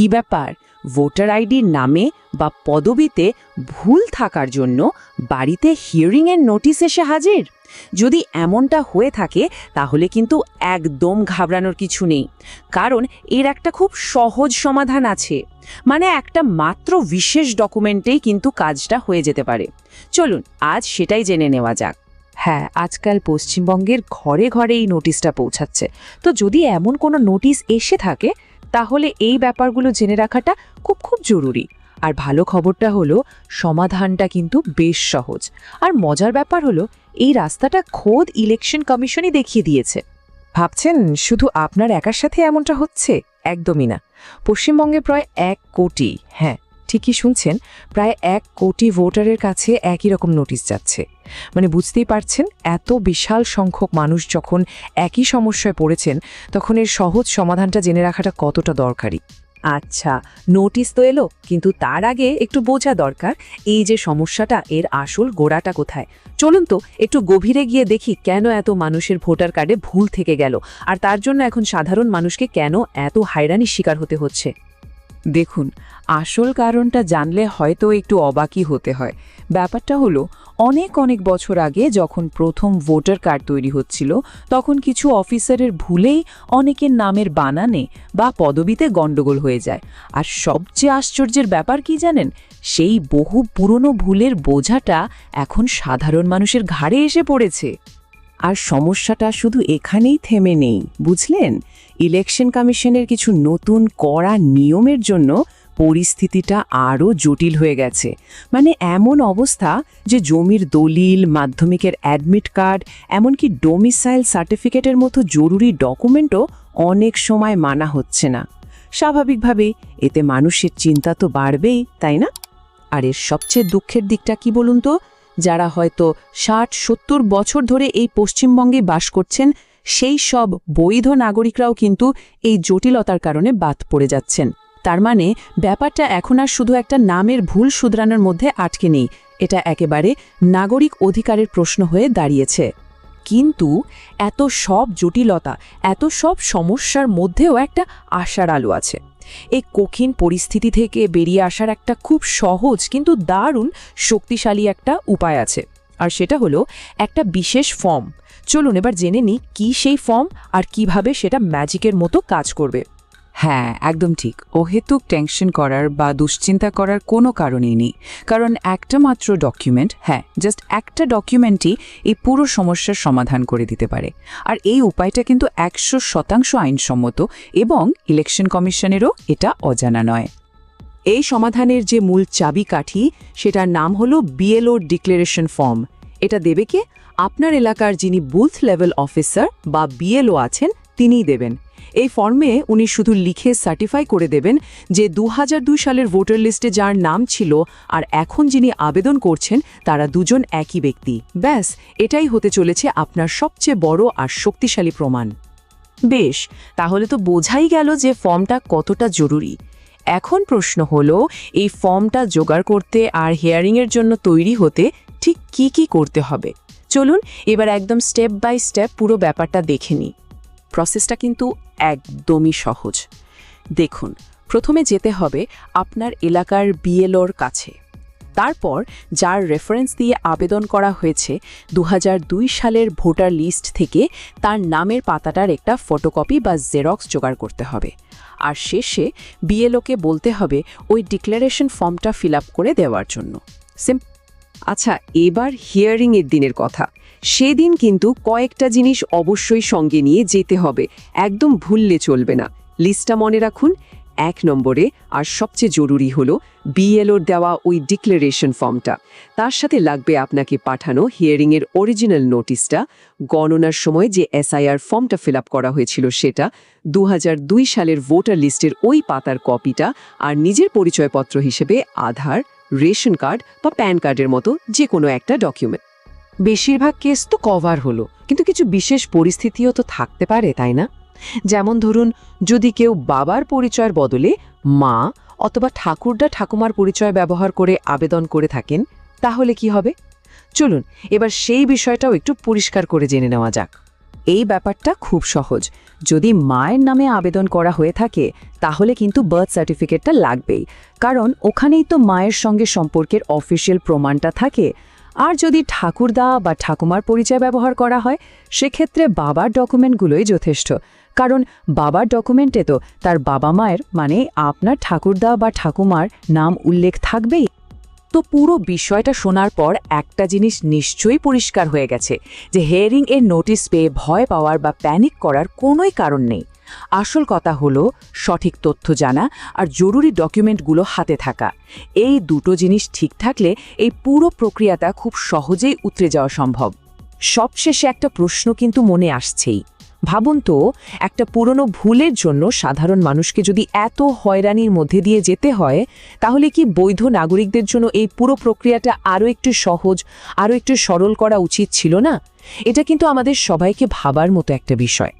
কি ব্যাপার? ভোটার আইডির নামে বা পদবিতে ভুল থাকার জন্য বাড়িতে হিয়ারিংয়ের নোটিশ এসে হাজির? যদি এমনটা হয়ে থাকে, তাহলে কিন্তু একদম ঘাবড়ানোর কিছু নেই। কারণ এর একটা খুব সহজ সমাধান আছে। মানে একটা মাত্র বিশেষ ডকুমেন্টেই কিন্তু কাজটা হয়ে যেতে পারে। চলুন, আজ সেটাই জেনে নেওয়া যাক। হ্যাঁ আজকাল পশ্চিমবঙ্গের ঘরে ঘরে এই নোটিশটা পৌঁছাচ্ছে। তো যদি এমন কোনো নোটিশ এসে থাকে তাহলে এই ব্যাপারগুলো জেনে রাখাটা খুব খুব জরুরি। আর ভালো খবরটা হলো, সমাধানটা কিন্তু বেশ সহজ। আর মজার ব্যাপার হলো, এই রাস্তাটা খোদ ইলেকশন কমিশনই দেখিয়ে দিয়েছে। ভাবছেন, শুধু আপনার একার সাথে এমনটা হচ্ছে? একদমই না। পশ্চিমবঙ্গে প্রায় এক কোটি হ্যাঁ ঠিকই শুনছেন, প্রায় এক কোটি ভোটারের কাছে একই রকম নোটিশ যাচ্ছে। মানে বুঝতেই পারছেন, এত বিশাল সংখ্যক মানুষ যখন একই সমস্যায় পড়েছেন, তখন এর সহজ সমাধানটা জেনে রাখাটা কতটা দরকারি। আচ্ছা নোটিশ তো এলো, কিন্তু তার আগে একটু বোঝা দরকার, এই যে সমস্যাটা, এর আসল গোড়াটা কোথায়? চলুন তো, একটু গভীরে গিয়ে দেখি কেন এত মানুষের ভোটার কার্ডে ভুল থেকে গেল, আর তার জন্য এখন সাধারণ মানুষকে কেন এত হায়রানির শিকার হতে হচ্ছে? দেখুন, আসল কারণটা জানলে হয়তো একটু অবাকই হতে হয়। ব্যাপারটা হলো, অনেক অনেক বছর আগে যখন প্রথম ভোটার কার্ড তৈরি হচ্ছিল, তখন কিছু অফিসারের ভুলেই অনেকের নামের বানানে বা পদবিতে গণ্ডগোল হয়ে যায়। আর সবচেয়ে আশ্চর্যের ব্যাপার কি জানেন? সেই বহু পুরনো ভুলের বোঝাটা এখন সাধারণ মানুষের ঘাড়ে এসে পড়েছে। আর সমস্যাটা শুধু এখানেই থেমে নেই, বুঝলেন? ইলেকশন কমিশনের কিছু নতুন কড়া নিয়মের জন্য পরিস্থিতিটা আরও জটিল হয়ে গেছে। মানে এমন অবস্থা যে জমির দলিল, মাধ্যমিকের অ্যাডমিট কার্ড, এমনকি ডোমিসাইল সার্টিফিকেটের মতো জরুরি ডকুমেন্টও অনেক সময় মানা হচ্ছে না। স্বাভাবিকভাবেই এতে মানুষের চিন্তা তো বাড়বেই, তাই না? আর এর সবচেয়ে দুঃখের দিকটা কি বলুন তো? যারা হয়তো ষাট, সত্তর বছর ধরে এই পশ্চিমবঙ্গে বাস করছেন, সেই সব বৈধ নাগরিকরাও কিন্তু এই জটিলতার কারণে বাদ পড়ে যাচ্ছেন। তার মানে ব্যাপারটা এখন আর শুধু একটা নামের ভুল শুধরানোর মধ্যে আটকে নেই, এটা একেবারে নাগরিক অধিকারের প্রশ্ন হয়ে দাঁড়িয়েছে। কিন্তু এত সব জটিলতা, এত সব সমস্যার মধ্যেও একটা আশার আলো আছে। এই কঠিন পরিস্থিতি থেকে বেরিয়ে আসার একটা খুব সহজ কিন্তু দারুণ শক্তিশালী একটা উপায় আছে। আর সেটা হলো একটা বিশেষ ফর্ম চলুন এবার জেনে নিই কী সেই ফর্ম আর কীভাবে সেটা ম্যাজিকের মতো কাজ করবে। হ্যাঁ একদম ঠিক। অহেতুক টেনশন করার বা দুশ্চিন্তা করার কোনো কারণেই নেই। কারণ একটা মাত্র ডকুমেন্ট হ্যাঁ জাস্ট একটা ডকুমেন্টই এই পুরো সমস্যার সমাধান করে দিতে পারে। আর এই উপায়টা কিন্তু একশো শতাংশ আইনসম্মত এবং ইলেকশন কমিশনেরও এটা অজানা নয়। এই সমাধানের যে মূল চাবিকাঠি, সেটার নাম হলো বিএলও ডিক্লারেশন ফর্ম এটা দেবে কে? আপনার এলাকার যিনি বুথ লেভেল অফিসার বা বিএলও আছেন, তিনিই দেবেন। এই ফর্মে উনি শুধু লিখে সার্টিফাই করে দেবেন যে দু হাজার দুই সালের ভোটার লিস্টে যার নাম ছিল আর এখন যিনি আবেদন করছেন, তারা দুজন একই ব্যক্তি। ব্যাস, এটাই হতে চলেছে আপনার সবচেয়ে বড় আর শক্তিশালী প্রমাণ। বেশ, তাহলে তো বোঝাই গেল যে ফর্মটা কতটা জরুরি। এখন প্রশ্ন হলো, এই ফর্মটা জোগাড় করতে আর হেয়ারিংয়ের জন্য তৈরি হতে ঠিক কি কি করতে হবে? চলুন, এবার একদম স্টেপ বাই স্টেপ পুরো ব্যাপারটা দেখে নিই। প্রসেসটা কিন্তু একদমই সহজ। দেখুন, প্রথমে যেতে হবে আপনার এলাকার বিএলওর কাছে। তারপর যার রেফারেন্স দিয়ে আবেদন করা হয়েছে দু হাজার দুই সালের ভোটার লিস্ট থেকে তার নামের পাতাটার একটা ফটোকপি বা জেরক্স জোগাড় করতে হবে। আর শেষে বিএলওকে বলতে হবে ওই ডিক্লারেশন ফর্মটা ফিল করে দেওয়ার জন্য। সিম আচ্ছা এবার হিয়ারিংয়ের দিনের কথা। সেদিন কিন্তু কয়েকটা জিনিস অবশ্যই সঙ্গে নিয়ে যেতে হবে। একদম ভুললে চলবে না। লিস্টটা মনে রাখুন, এক নম্বরে আর সবচেয়ে জরুরি হলো বিএলওর দেওয়া ওই ডিক্লারেশন ফর্মটা। তার সাথে লাগবে আপনাকে পাঠানো হিয়ারিংয়ের অরিজিনাল নোটিশটা। গণনার সময় যে এসআইআর ফর্মটা ফিল করা হয়েছিল সেটা দু হাজার দুই সালের ভোটার লিস্টের ওই পাতার কপিটা আর নিজের পরিচয়পত্র হিসেবে আধার, রেশন কার্ড বা প্যান কার্ডের মতো যে কোনো একটা ডকুমেন্ট। বেশিরভাগ কেস তো কভার হলো। কিন্তু কিছু বিশেষ পরিস্থিতিও তো থাকতে পারে, তাই না? যেমন ধরুন, যদি কেউ বাবার পরিচয়ের বদলে মা অথবা ঠাকুরদা ঠাকুমার পরিচয় ব্যবহার করে আবেদন করে থাকেন, তাহলে কি হবে? চলুন, এবার সেই বিষয়টাও একটু পরিষ্কার করে জেনে নেওয়া যাক। এই ব্যাপারটা খুব সহজ। যদি মায়ের নামে আবেদন করা হয়ে থাকে, তাহলে কিন্তু বার্থ সার্টিফিকেটটা লাগবেই। কারণ ওখানেই তো মায়ের সঙ্গে সম্পর্কের অফিসিয়াল প্রমাণটা থাকে আর যদি ঠাকুরদা বা ঠাকুমার পরিচয় ব্যবহার করা হয়, সেক্ষেত্রে বাবার ডকুমেন্টগুলোই যথেষ্ট। কারণ বাবার ডকুমেন্টে তো তার বাবা মায়ের মানে আপনার ঠাকুরদা বা ঠাকুমার নাম উল্লেখ থাকবেই। তো পুরো বিষয়টা শোনার পর একটা জিনিস নিশ্চয়ই পরিষ্কার হয়ে গেছে, যে হেয়ারিং এর নোটিশ পেয়ে ভয় পাওয়ার বা প্যানিক করার কোনোই কারণ নেই। আসল কথা হলো, সঠিক তথ্য জানা আর জরুরি ডকুমেন্টগুলো হাতে থাকা। এই দুটো জিনিস ঠিক থাকলে এই পুরো প্রক্রিয়াটা খুব সহজেই উতরে যাওয়া সম্ভব। সবশেষে একটা প্রশ্ন কিন্তু মনে আসছেই। ভাবুন তো, একটা পুরনো ভুলের জন্য সাধারণ মানুষকে যদি এত হয়রানির মধ্যে দিয়ে যেতে হয়, তাহলে কি বৈধ নাগরিকদের জন্য এই পুরো প্রক্রিয়াটা আরও একটু সহজ, আরও একটু সরল করা উচিত ছিল না? এটা কিন্তু আমাদের সবাইকে ভাবার মতো একটা বিষয়।